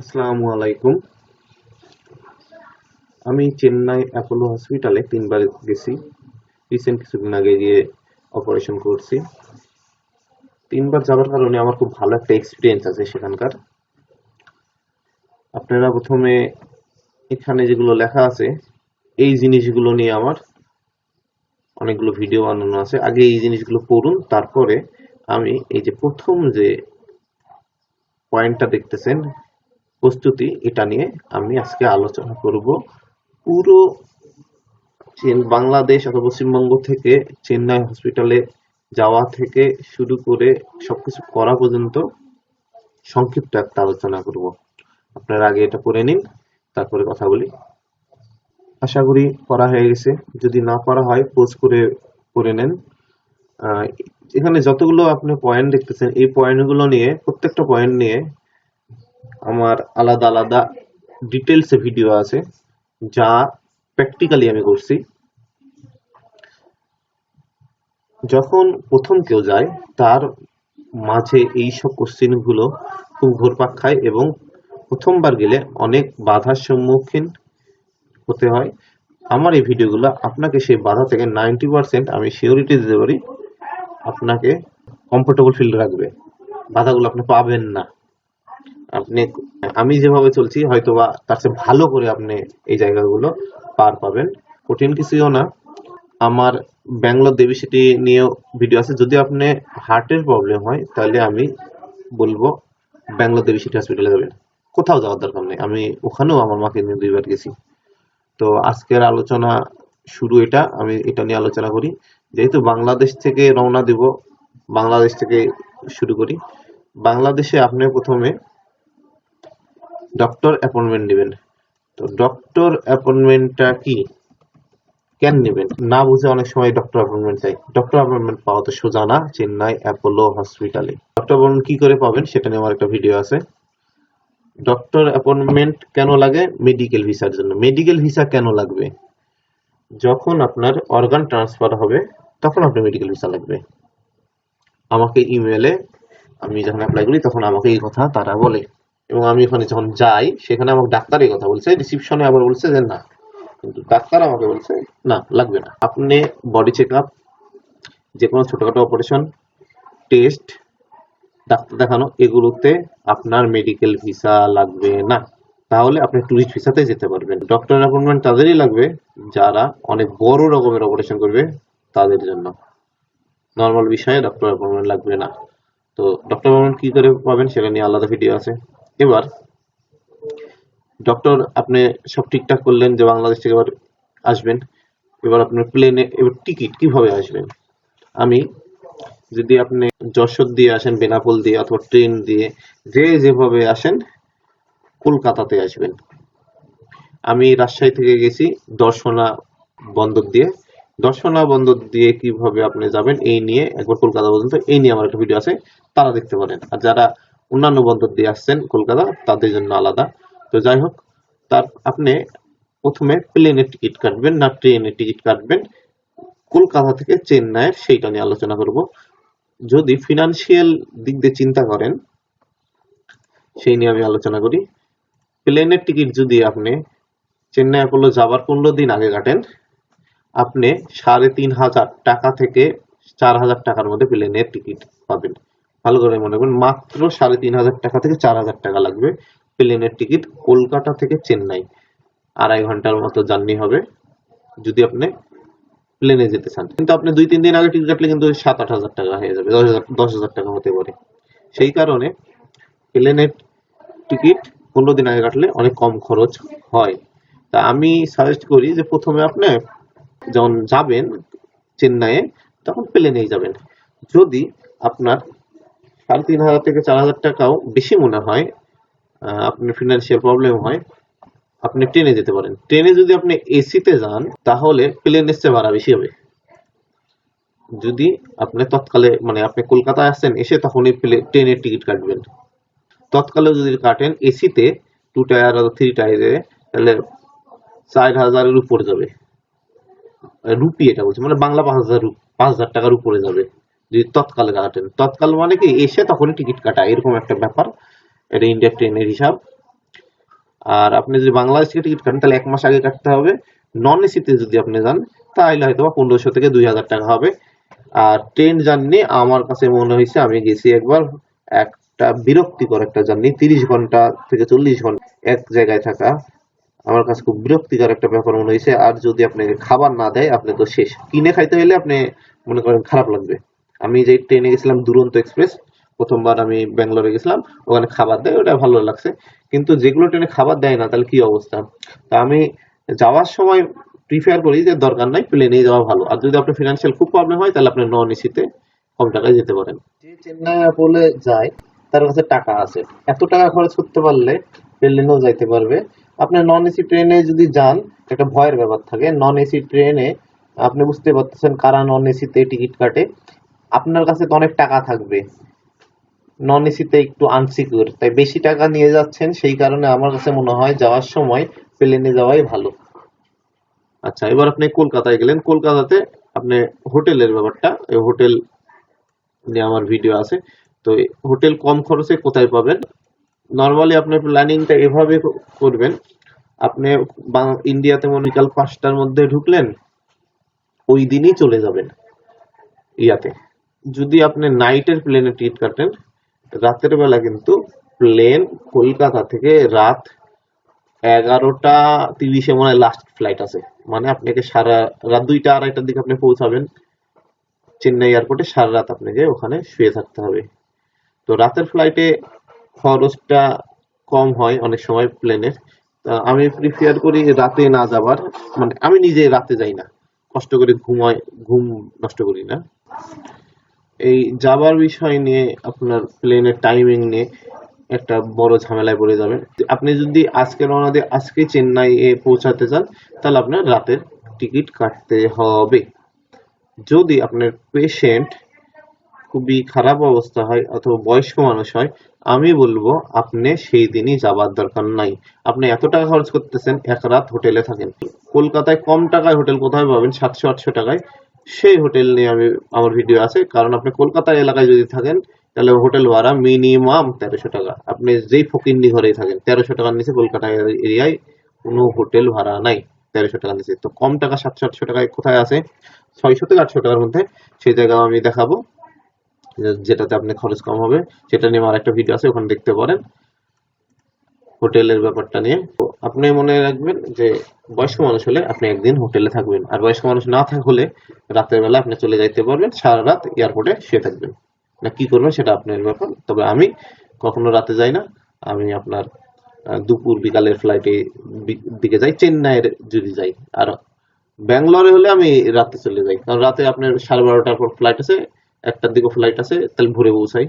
আসসালামু আলাইকুম। আমি চেন্নাই অ্যাপোলো হসপিটালে তিনবার গেছি। রিসেন্ট কিছুদিন আগে গিয়ে অপারেশন করছি। তিনবার যাওয়ার কারণে আমার খুব ভালো একটা এক্সপিরিয়েন্স আছে সেখানকার। আপনারা প্রথমে এখানে যেগুলো লেখা আছে, এই জিনিসগুলো নিয়ে আমার অনেকগুলো ভিডিও বানানো আছে। আগে এই জিনিসগুলো পড়ুন, তারপরে আমি এই যে প্রথম যে পয়েন্টটা দেখতেছেন প্রস্তুতি এটা নিয়ে আমি আজকে আলোচনা করব। পুরো বাংলাদেশ অথবা পশ্চিমবঙ্গ থেকে চেন্নাই হসপিটালে যাওয়া থেকে শুরু করে সবকিছু করা পর্যন্ত সংক্ষিপ্ত একটা আলোচনা করব। আপনারা আগে এটা করে নিন, তারপরে কথা বলি। আশা করি করা হয়ে গেছে। যদি না করা হয় পোজ করে করে নেন। এখানে যতগুলো আপনি পয়েন্ট দেখতেছেন, এই পয়েন্টগুলো নিয়ে, প্রত্যেকটা পয়েন্ট নিয়ে আমার আলাদা আলাদা ডিটেলসে ভিডিও আছে, যা প্র্যাকটিক্যালি আমি করছি। যখন প্রথম কেউ যায়, তার মাঝে এই সব কোশ্চেনগুলো খুব ঘুরপাক খায় এবং প্রথমবার গেলে অনেক বাধার সম্মুখীন হতে হয়। আমার এই ভিডিওগুলো আপনাকে সেই বাধা থেকে নাইনটি পার্সেন্ট আমি সিওরিটি দিতে পারি। আপনাকে কমফোর্টেবল ফিল রাখবে। বাধাগুলো আপনি পাবেন না। আপনি, আমি যেভাবে চলছি, হয়তোবা তার চেয়ে ভালো করে আপনি এই জায়গাগুলো পার পাবেন। কঠিন কিছুও না। আমার ব্যাঙ্গালোর দেবী সিটি নিয়েও ভিডিও আছে। যদি আপনি হার্টের প্রবলেম হয়, তাহলে আমি বলব ব্যাঙ্গালোর দেবী সিটি হসপিটালে যাবেন। কোথাও যাওয়ার দরকার নেই। আমি ওখানেও আমার মাকে নিয়ে দুইবার গেছি। তো আজকের আলোচনা শুরু এটা। আমি এটা নিয়ে আলোচনা করি। যেহেতু বাংলাদেশ থেকে রওনা দিব, বাংলাদেশ থেকে শুরু করি। বাংলাদেশে আপনি প্রথমে ডক্টর অ্যাপয়েন্টমেন্ট নেবেন। তো ডক্টর অ্যাপয়েন্টমেন্টটা কি? কেন নেবেন? না বুঝে অনেক সময় ডক্টর অ্যাপয়েন্টমেন্ট চাই। ডক্টর অ্যাপয়েন্টমেন্ট পাওয়া তো সোজা না, চেন্নাই অ্যাপোলো হসপিটালে। ডক্টর অ্যাপয়েন্টমেন্ট কি করে পাবেন সেটা নিয়ে আমার একটা ভিডিও আছে। ডক্টর অ্যাপয়েন্টমেন্ট কেন লাগে? মেডিকেল ভিসার জন্য। মেডিকেল ভিসা কেন লাগবে? যখন আপনার অর্গান ট্রান্সফার হবে, তখন আপনার মেডিকেল ভিসা লাগবে। আমাকে ইমেলে আমি যখন অ্যাপ্লাই করি, তখন আমাকে এই কথা তারা বলে। এবং আমি ওখানে যখন যাই, সেখানে আমাকে ডাক্তারই কথা বলছে। রিসিপশনে আবার বলছে যে না। কিন্তু ডাক্তার আমাকে বলছে, না, লাগবে না। আপনি বডি চেক আপ যে কোনো ছোটোখাটো অপারেশন টেস্ট ডাক্তার দেখানো, এগুলোতে আপনার মেডিকেল ভিসা লাগবে না। তাহলে আপনি ট্যুরিস্ট ভিসাতে যেতে পারবেন। ডক্টর অ্যাপয়েন্টমেন্ট তাদেরই লাগবে, যারা অনেক বড় রকমের অপারেশন করবে তাদের জন্য। নর্মাল বিষয়ে ডক্টর অ্যাপয়েন্টমেন্ট লাগবে না। তো ডক্টর অ্যাপয়েন্টমেন্ট কী করে পাবেন সেটা নিয়ে আলাদা ভিডিও আছে। এবার ডক্টর আপনি সব ঠিকঠাক করলেন যে বাংলাদেশ থেকে এবার আসবেন। এবার আপনার প্লেনে এবার টিকিট কীভাবে আসবেন? আমি যদি আপনি যশোর দিয়ে আসেন, বেনাপোল দিয়ে অথবা ট্রেন দিয়ে, যে যেভাবে আসেন, কলকাতাতে আসবেন। আমি রাজশাহী থেকে গেছি দর্শনা বন্দর দিয়ে। দর্শনা বন্দর দিয়ে কীভাবে আপনি যাবেন, এই নিয়ে, একবার কলকাতা পর্যন্ত, এই নিয়ে আমার একটা ভিডিও আছে, তারা দেখতে পারেন। আর যারা অন্যান্য বন্দর দিয়ে আসছেন কলকাতা, তাদের জন্য আলাদা। তো যাই হোক, তার আপনি প্রথমে প্লেনের টিকিট কাটবেন না ট্রেনের টিকিট কাটবেন। কলকাতা থেকে চেন্নাইয়ের সেইটা নিয়ে আলোচনা করব। যদি ফিনান্সিয়াল দিক দিয়ে চিন্তা করেন, সেই নিয়ে আমি আলোচনা করি। প্লেনের টিকিট যদি আপনি চেন্নাই অ্যাপোলো যাবার পনেরো দিন আগে কাটেন, আপনি সাড়ে তিন হাজার টাকা থেকে চার হাজার টাকার মধ্যে প্লেনের টিকিট পাবেন। ভালো করে মনে করবেন মাত্র সাড়ে তিন হাজার টাকা থেকে চার হাজার টাকা লাগবে। প্লেনের টিকিট কলকাতা থেকে চেন্নাই। আড়াই ঘণ্টার মতো জার্নি হবে, যদি আপনি প্লেনে যেতে চান। কিন্তু আপনি দুই, তিন দিন আগে টিকিট কাটলে কিন্তু সাত, আট হাজার টাকা হয়ে যাবে, দশ হাজার দশ হাজার টাকা হতে পারে। সেই কারণে প্লেনের টিকিট পনেরো দিন আগে কাটলে অনেক কম খরচ হয়। তা আমি সাজেস্ট করি যে প্রথমে আপনি যখন যাবেন চেন্নাইয়ে, তখন প্লেনেই যাবেন। যদি আপনার সাড়ে তিন হাজার থেকে চার হাজার টাকাও বেশি মনে হয় আপনার ফিনান্সিয়াল প্রবলেম হয়, আপনি ট্রেনে যেতে পারেন। ট্রেনে যদি আপনি এসিতে যান, তাহলে প্লেনের চেয়ে ভাড়া বেশি হবে। যদি আপনি তৎকালে মানে আপনি কলকাতায় আসছেন, এসে তখনই ট্রেনের টিকিট কাটবেন। তৎকালে যদি কাটেন, এসিতে টু টায়ার আর থ্রি টায়ারে তাহলে চার হাজারের উপরে যাবে। রুপি এটা বলছি মানে বাংলা পাঁচ হাজার পাঁচ হাজার টাকার উপরে যাবে। যদি তৎকালে কাটেন তৎকাল মানে কি, এসে তখনই টিকিট কাটা, এরকম একটা ব্যাপার। এটা ইন্ডিয়া ট্রেনের হিসাব। আর আপনি যদি বাংলাদেশ থেকে টিকিট কাটেন, তাহলে এক মাস আগে কাটতে হবে। নন এসিতে যদি আপনি যান, তাহলে হয়তো বা পনেরোশো থেকে দুই হাজার টাকা হবে। আর ট্রেন জার্নি আমার কাছে মনে হয়েছে, আমি গেছি একবার একটা বিরক্তিকর একটা জার্নি তিরিশ ঘণ্টা থেকে চল্লিশ ঘণ্টা এক জায়গায় থাকা। আমার কাছে খুব বিরক্তিকর একটা ব্যাপার মনে হয়েছে। আর যদি আপনাকে খাবার না দেয়, আপনি তো শেষ। কিনে খাইতে হলে আপনি মনে করেন খারাপ লাগবে। আমি যে ট্রেনে গেছিলাম দুরন্ত এক্সপ্রেস, প্রথমবার আমি ব্যাঙ্গালোরে গেছিলাম, ওখানে খাবার দেয়, ওটা ভালো লাগছে। কিন্তু যেগুলো ট্রেনে খাবার দেয় না, তাহলে কি অবস্থা? তা আমি যাওয়ার সময় প্রিফার করি যে দরকার নাই প্লেনে যাওয়া ভালো। আর যদি আপনার ফিনান্সিয়াল খুব প্রবলেম হয়, তাহলে আপনি নন এসিতে কম টাকায় যেতে পারেন। যে চেন্নাই বলে যায়, তার কাছে টাকা আছে। এত টাকা খরচ করতে পারলে প্লেনেও যাইতে পারবে। আপনি নন এসি ট্রেনে যদি যান, একটা ভয়ের ব্যাপার থাকে নন এসি ট্রেনে আপনি বুঝতে পারতেছেন কারা নন এসিতে টিকিট কাটে। আপনার কাছে তো অনেক টাকা থাকবে। নন এসিতে একটু আনসিকিউর তাই বেশি টাকা নিয়ে যাচ্ছেন, সেই কারণে আমার কাছে মনে হয় যাওয়ার সময় প্লেনে যাওয়াই ভালো। আচ্ছা এবার আপনি কলকাতায় গেলেন। কলকাতাতে আপনি হোটেলের ব্যাপারটা হোটেল নিয়ে আমার ভিডিও আছে। তো হোটেল কম খরচে কোথায় পাবেন? নর্মালি আপনার প্ল্যানিংটা এভাবে করবেন, আপনি ইন্ডিয়াতে মনে বিকাল পাঁচটার মধ্যে ঢুকলেন, ওই দিনই চলে যাবেন। ইয়াতে। যদি আপনি নাইটের প্লেনে টিকিট কাটেন, রাতের বেলা কিন্তু প্লেন কলকাতা থেকে রাত এগারোটা তিরিশে মনে লাস্ট ফ্লাইট আছে। মানে আপনাকে সারা রাত দুইটা, আড়াইটার দিকে আপনি পৌঁছাবেন। চেন্নাই এয়ারপোর্টে সারা রাত আপনাকে ওখানে শুয়ে থাকতে হবে। তো রাতের ফ্লাইটে খরচটা কম হয় অনেক সময় প্লেনের আমি প্রিফার করি রাতে না যাবার মানে আমি নিজে রাতে যাই না। কষ্ট করে ঘুমাই, ঘুম নষ্ট করি না। এই যাবার বিষয় নিয়ে, আপনার প্লেনের টাইমিং নিয়ে একটা বড় ঝামেলায় পড়ে যাবেন। আপনি যদি আজকে রওনা দিয়ে আজকে চেন্নাই এ পৌঁছাতে চান, তাহলে আপনার রাতের টিকিট কাটতে হবে। যদি আপনার পেশেন্ট খুবই খারাপ অবস্থা হয় অথবা বয়স্ক মানুষ হয়, আমি বলব আপনি সেই দিনই যাবার দরকার নাই। আপনি এত টাকা খরচ করতেছেন, এক রাত হোটেলে থাকেন। কলকাতায় কম টাকায় হোটেল কোথায় পাবেন? সাতশো, আটশো টাকায়। সেই হোটেল নিয়ে আমি, আমার ভিডিও আছে। কারণ আপনি কলকাতা এলাকায় যদি থাকেন, তাহলে হোটেল ভাড়া মিনিমাম তেরোশো টাকা। আপনি যেই ফকিন্নি ঘরেই থাকেন, তেরোশো টাকার নিচে কলকাতা এরিয়ায় কোনো হোটেল ভাড়া নাই, তেরোশো টাকার নিচে। তো কম টাকা, সাতশো আটশো টাকায় কোথায় আছে? ছয়শো থেকে আটশো টাকার মধ্যে সেই জায়গা আমি দেখাবো। যেটাতে আপনি খরচ কম হবে, সেটা নিয়ে আমার একটা ভিডিও আছে, ওখানে দেখতে পারেন। হোটেলের ব্যাপারটা নিয়ে। তো আপনি মনে রাখবেন যে বয়স্ক মানুষ হলে আপনি একদিন হোটেলে থাকবেন। আর বয়স্ক মানুষ না থাকলে রাতের বেলা আপনি চলে যাইতে পারবেন সারা রাত এয়ারপোর্টে শুয়ে থাকবেন। না, কি করবেন সেটা আপনার ব্যাপার। তবে আমি কখনো রাতে যাই না। আমি আপনার দুপুর বিকালের ফ্লাইটে দিকে যাই, চেন্নাইয়ের যদি যাই। আর ব্যাঙ্গালোরে হলে আমি রাতে চলে যাই। কারণ রাতে আপনার সাড়ে বারোটার পর ফ্লাইট আছে, একটার দিকে ফ্লাইট আছে, তাহলে ভোরে পৌঁছাই।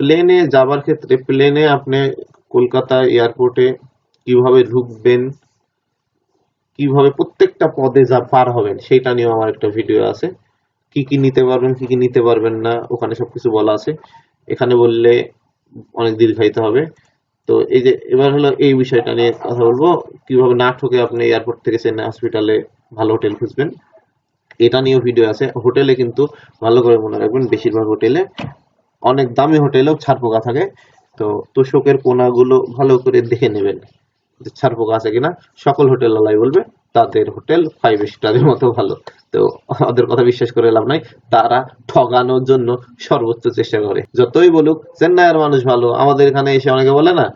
প্লেনে যাবার ক্ষেত্রে প্লেনে আপনি কলকাতা এয়ারপোর্টে কীভাবে ঢুকবেন, কীভাবে প্রত্যেকটা পদে যা পার হবেন সেটা নিয়েও আমার একটা ভিডিও আছে। কি কি নিতে পারবেন, কি কি নিতে পারবেন না, ওখানে সবকিছু বলা আছে। এখানে বললে অনেক দীর্ঘায়িত হবে। তো এই যে, এবার হলো এই বিষয়টা নিয়ে কথা বলব। কীভাবে না ঠকে আপনি এয়ারপোর্ট থেকে চেন্নাই হসপিটালে ভালো হোটেল খুঁজবেন, এটা নিয়েও ভিডিও আছে। হোটেলে কিন্তু ভালো করে মনে রাখবেন, বেশিরভাগ হোটেলে অনেক দামি হোটেলেও ছাড় পোকা থাকে। তো তোষকের কোনাগুলো ভালো করে দেখে নেবেন যে ছাড় পোকা আছে কিনা। সকল হোটেল আলাই বলবে, তাদের হোটেল ফাইভ স্টারের মতো ভালো। তো ওদের কথা বিশ্বাস করে লাভ নাই। তারা ঠগানোর জন্য সর্বোচ্চ চেষ্টা করে। যতই বলুক, চেন্নাইয়ের মানুষ ভালো, আমাদের এখানে এসে অনেকে বলে না,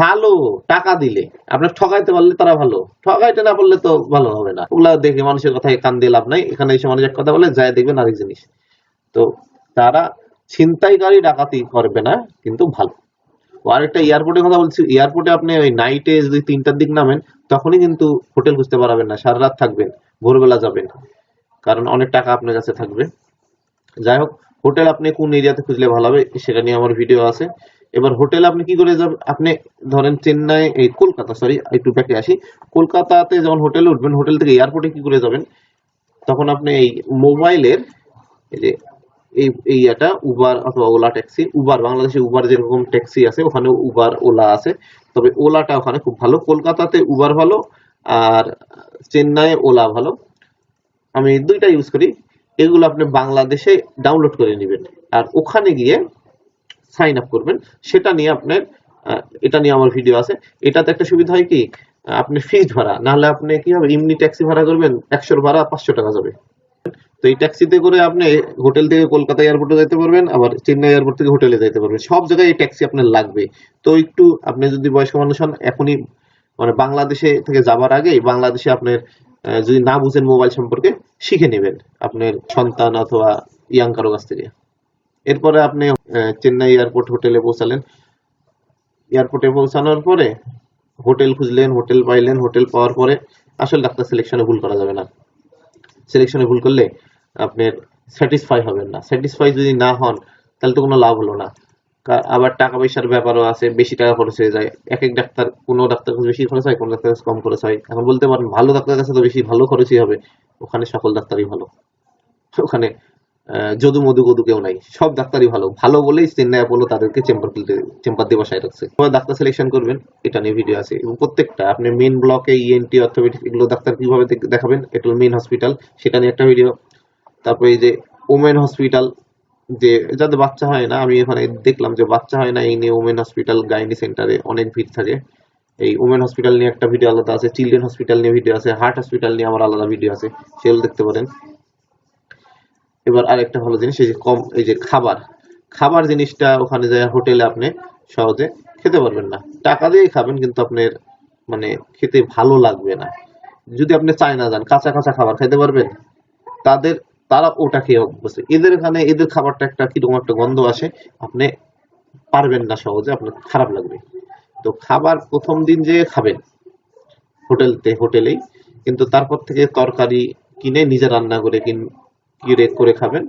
ভালো, টাকা দিলে। আপনার ঠকাইতে পারলে তারা ভালো ঠকাইতে না পারলে তো ভালো হবে না। ওগুলা দেখে মানুষের কথায় কান দিয়ে লাভ নাই। এখানে এসে মানুষ এক কথা বলে, যায় দেখবেন আরেক জিনিস। তো তারা ছিনতাইকারী ডাকাতি করবে না, কিন্তু ভালো। ও আরেকটা এয়ারপোর্টের কথা বলছি, এয়ারপোর্টে আপনি ওই নাইটে যদি তিনটার দিক নামেন, তখনই কিন্তু হোটেল খুঁজতে পারবেন না, সারা রাত থাকবেন ভোরবেলা যাবেন। কারণ অনেক টাকা আপনার কাছে থাকবে। যাই হোক, হোটেল আপনি কোন এরিয়াতে খুঁজলে ভালো হবে, সেটা নিয়ে আমার ভিডিও আছে। এবার হোটেল আপনি কি করে যাবেন, আপনি ধরেন চেন্নাই, এই কলকাতা সরি একটু ব্যাকে আসি। কলকাতাতে যখন হোটেলে উঠবেন, হোটেল থেকে এয়ারপোর্টে কি করে যাবেন, তখন আপনি এই মোবাইলের, এই যে এই এই এটা উবার অথবা ওলা ট্যাক্সি উবার বাংলাদেশে উবার যেরকম ট্যাক্সি আছে ওখানে উবার ওলা আছে। তবে ওলাটা ওখানে খুব ভালো। কলকাতাতে উবার ভালো আর চেন্নাইয়ে ওলা ভালো। আমি দুইটা ইউজ করি। এগুলো আপনি বাংলাদেশে ডাউনলোড করে নেবেন। আর ওখানে গিয়ে সাইন আপ করবেন। সেটা নিয়ে আপনার এটা নিয়ে আমার ভিডিও আছে। এটাতে একটা সুবিধা হয় কি? আপনি ফিক্সড ভাড়া। নাহলে আপনি কি হবে? এমনি ট্যাক্সি ভাড়া করবেন, একশোর ভাড়া পাঁচশো টাকা যাবে। তো এই ট্যাক্সিতে করে আপনি হোটেল থেকে কলকাতা এয়ারপোর্টে যেতে পারবেন, আবার চেন্নাই এয়ারপোর্ট থেকে হোটেলে যেতে পারবেন। সব জায়গায় এই ট্যাক্সি আপনার লাগবে। তো একটু আপনি যদি বয়স্ক মানুষ হন, এখনই মানে বাংলাদেশে থেকে যাবার আগে বাংলাদেশে আপনার যদি না বুঝেন মোবাইল সম্পর্কে, শিখে নেবেন আপনার সন্তান অথবা ইয়াং কারও কাছ থেকে। এরপরে আপনি চেন্নাই এয়ারপোর্ট হোটেলে পৌঁছালেন। এয়ারপোর্টে পৌঁছানোর পরে হোটেল খুঁজলেন হোটেল পাইলেন হোটেল পাওয়ার পরে আসল ডাক্তার সিলেকশনে ভুল করা যাবে না। সিলেকশনে ভুল করলে আপনার স্যাটিসফাই হবেন না। স্যাটিসফাই যদি না হন, তাহলে তো কোনো লাভ হলো না। আবার টাকা পয়সার ব্যাপারও আছে, বেশি টাকা খরচ হয়ে যায়। এক এক ডাক্তার, কোনো ডাক্তার কাছে বেশি খরচ হয়, কোনো ডাক্তার কাছে কম খরচ হয়। এখন বলতে পারেন, ভালো ডাক্তার কাছে তো বেশি ভালো খরচই হবে। ওখানে সকল ডাক্তারই ভালো। ওখানে যদু মধু গদু কেউ নাই। সব ডাক্তারই ভালো। ভালো বলেই চেন্নাই অ্যাপোলো তাদেরকে চেম্বার খুলতে চেম্বার দিয়ে বসায় রাখছে। এবার ডাক্তার সিলেকশন করবেন, এটা নিয়ে ভিডিও আছে। এবং প্রত্যেকটা, আপনি মেন ব্লকে ইএনটি অর্থোপেডিক এগুলো ডাক্তার কীভাবে দেখাবেন, এটা মেন হসপিটাল সেটা নিয়ে একটা ভিডিও তারপরে এই যে ওমেন হসপিটাল, যে যাদের বাচ্চা হয় না, আমি এখানে দেখলাম যে বাচ্চা হয় না, এই নিয়ে ওমেন হসপিটাল গাইনি সেন্টারে অনেক ভিড় থাকে। এই ওমেন হসপিটাল নিয়ে একটা ভিডিও আলাদা আছে, চিলড্রেন হসপিটাল নিয়ে ভিডিও আছে, হার্ট হসপিটাল নিয়ে আমার আলাদা ভিডিও আছে, সেগুলো দেখতে পারেন। এবার আরেকটা ভালো জিনিস, এই যে কম, এই যে খাবার। খাবার জিনিসটা ওখানে যায় হোটেলে আপনি সহজে খেতে পারবেন না। টাকা দিয়েই খাবেন, কিন্তু আপনার মানে খেতে ভালো লাগবে না। যদি আপনি চায়না যান, কাঁচা কাঁচা খাবার খেতে পারবেন? তাদের তারা ওটা খেয়ে অভ্যস্ত এদের এখানে, এদের খাবারটা একটা কীরকম একটা গন্ধ আসে, আপনি পারবেন না সহজে, আপনার খারাপ লাগবে। তো খাবার প্রথম দিন যে খাবেন, হোটেলতে, হোটেলেই, কিন্তু তারপর থেকে তরকারি কিনে নিজে রান্না করে কিন, কিনে করে খাবেন।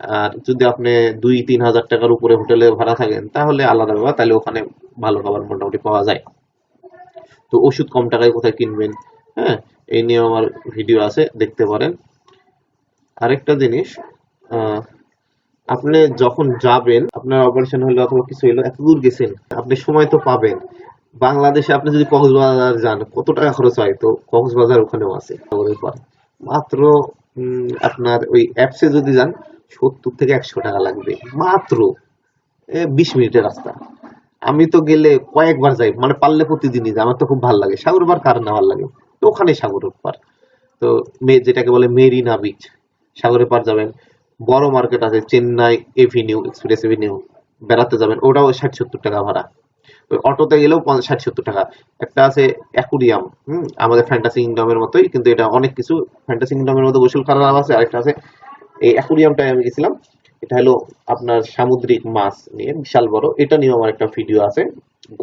আর যদি আপনি দুই, তিন হাজার টাকার উপরে হোটেলে ভাড়া থাকেন, তাহলে আলাদা ব্যাপার, তাহলে ওখানে ভালো খাবার মোটামুটি পাওয়া যায়। তো ওষুধ কম টাকায় কোথায় কিনবেন? হ্যাঁ এই নিয়ে আমার ভিডিও আছে, দেখতে পারেন। আরেকটা জিনিস আপনি যখন যাবেন, আপনার অপারেশন হলো অথবা কিছু হলো, এত দূর গেছেন, আপনি সময় তো পাবেন। বাংলাদেশে আপনি যদি কক্সবাজার যান, কত টাকা খরচ হয়? তো কক্সবাজার ওখানেও আছে মাত্র আপনার ওই অ্যাপসে যদি যান, সত্তর থেকে একশো টাকা লাগবে। মাত্র বিশ মিনিটের রাস্তা। আমি তো গেলে কয়েকবার যাই মানে পারলে প্রতিদিনই যাই, আমার তো খুব ভালো লাগে। সাগর পার কার না ভালো লাগে? তো ওখানে সাগর পার তো যেটাকে বলে মেরিনা বিচ সাগরের পার যাবেন, বড় মার্কেট আছে চেন্নাই এভিনিউ, এক্সপ্রেস এভিনিউ, বেড়াতে যাবেন, ওটাও ষাট সত্তর টাকা ভাড়া। ওই অটোতে গেলেও ষাট সত্তর টাকা। একটা আছে অ্যাকুরিয়াম, হুম, আমাদের ফ্যান্টাসি কিংডমের মতোই, কিন্তু এটা অনেক কিছু ফ্যান্টাসি কিংডমের মতো গোসল করার আছে, আরেকটা আছে এই অ্যাকুরিয়ামটায় আমি গেছিলাম, এটা হলো আপনার সামুদ্রিক মাছ নিয়ে, বিশাল বড়, এটা নিয়ে আমার একটা ভিডিও আছে,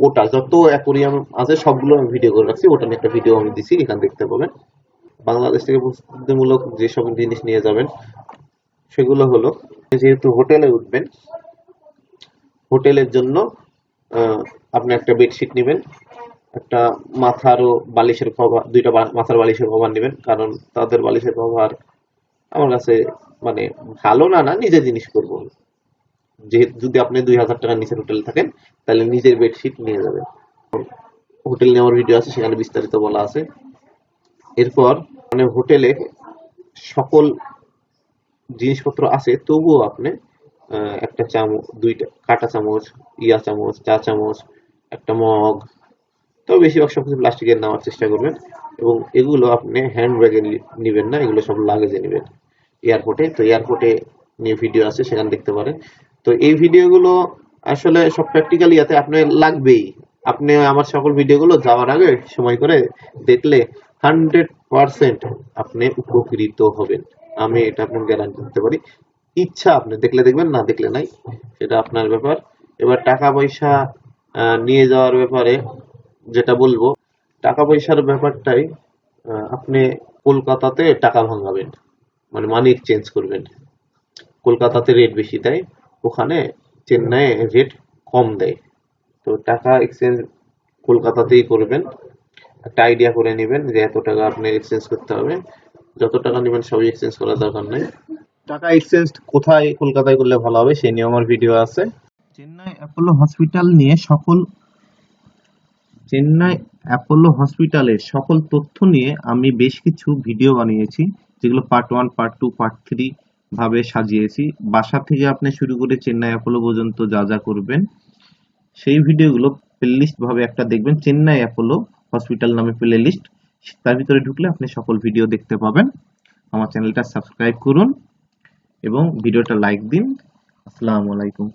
গোটা যত অ্যাকুরিয়াম আছে সবগুলো আমি ভিডিও করে রাখছি, ওটা নিয়ে একটা ভিডিও আমি দিছি, এখানে দেখতে পাবেন। বাংলাদেশ থেকে প্রস্তুতিমূলক যেসব জিনিস নিয়ে যাবেন, সেগুলো হলো, যেহেতু হোটেলে উঠবেন, হোটেলের জন্য আপনি একটা বেডশিট নেবেন, একটা মাথারও বালিশের কভার, দুইটা মাথার বালিশের কভার নেবেন, কারণ তাদের বালিশের কভার আমার কাছে মানে ভালো না না নিজে জিনিস করব। যেহেতু যদি আপনি দুই হাজার টাকার নিচের হোটেলে থাকেন, তাহলে নিজের বেডশিট নিয়ে যাবেন। হোটেল নেওয়ার ভিডিও আছে, সেখানে বিস্তারিত বলা আছে। এরপর মানে হোটেলে সকল জিনিসপত্র আছে, তবুও আপনি একটা চামচ, দুইটা, কাঁটা চামচ, ইয়া চামচ, চা চামচ, একটা মগ তবে বেশিরভাগ সবকিছু প্লাস্টিকের নেওয়ার চেষ্টা করবেন এবং এগুলো আপনি হ্যান্ড ব্যাগে নেবেন না, এগুলো সব লাগেজে নেবেন। এয়ারপোর্টে, তো এয়ারপোর্টে নিয়ে ভিডিও আছে, সেখানে দেখতে পারেন। তো এই ভিডিওগুলো আসলে সব প্র্যাকটিক্যালি ইয়াতে আপনি লাগবেই। আপনি আমার সকল ভিডিওগুলো যাওয়ার আগে সময় করে দেখলে হান্ড্রেড পার্সেন্ট আপনি উপকৃত হবেন। আমি এটা আপনার গ্যারান্টি দিতে পারি? ইচ্ছা আপনি দেখলে দেখবেন, না দেখলে নাই। সেটা আপনার ব্যাপার। এবার টাকা পয়সা নিয়ে যাওয়ার ব্যাপারে যেটা বলব, টাকা পয়সার ব্যাপারটাই আপনি কলকাতাতে টাকা ভাঙাবেন। মানে মানি এক্সচেঞ্জ করবেন। কলকাতাতে রেট বেশি দেয় ওখানে চেন্নাই রেট কম দেয়। তো টাকা এক্সচেঞ্জ কলকাতাতেই করবেন। একটা আইডিয়া করে নেবেন যে এত টাকা আপনি এক্সচেঞ্জ করতে হবে। যত টাকা নেবেন সবই এক্সচেঞ্জ করার দরকার নেই। টাকা এক্সচেঞ্জ কোথায় কলকাতায় করলে ভালো হবে সেই নিয়ে আমার ভিডিও আছে। চেন্নাই অ্যাপোলো হসপিটাল নিয়ে সকল চেন্নাই অ্যাপোলো হসপিটালের সকল তথ্য নিয়ে আমি বেশ কিছু ভিডিও বানিয়েছি যেগুলো part one part two part three ভাবে সাজিয়েছি। বাসা থেকে আপনি শুরু করে চেন্নাই অ্যাপোলো পর্যন্ত যা যা করবেন সেই ভিডিওগুলো প্লেলিস্ট ভাবে একটা দেখবেন। চেন্নাই অ্যাপোলো হসপিটাল নামে প্লে লিস্ট তার ভিতরে ঢুকলে আপনি সকল ভিডিও দেখতে পাবেন। আমার চ্যানেলটা সাবস্ক্রাইব করুন এবং ভিডিওটা লাইক দিন। আসসালামু আলাইকুম।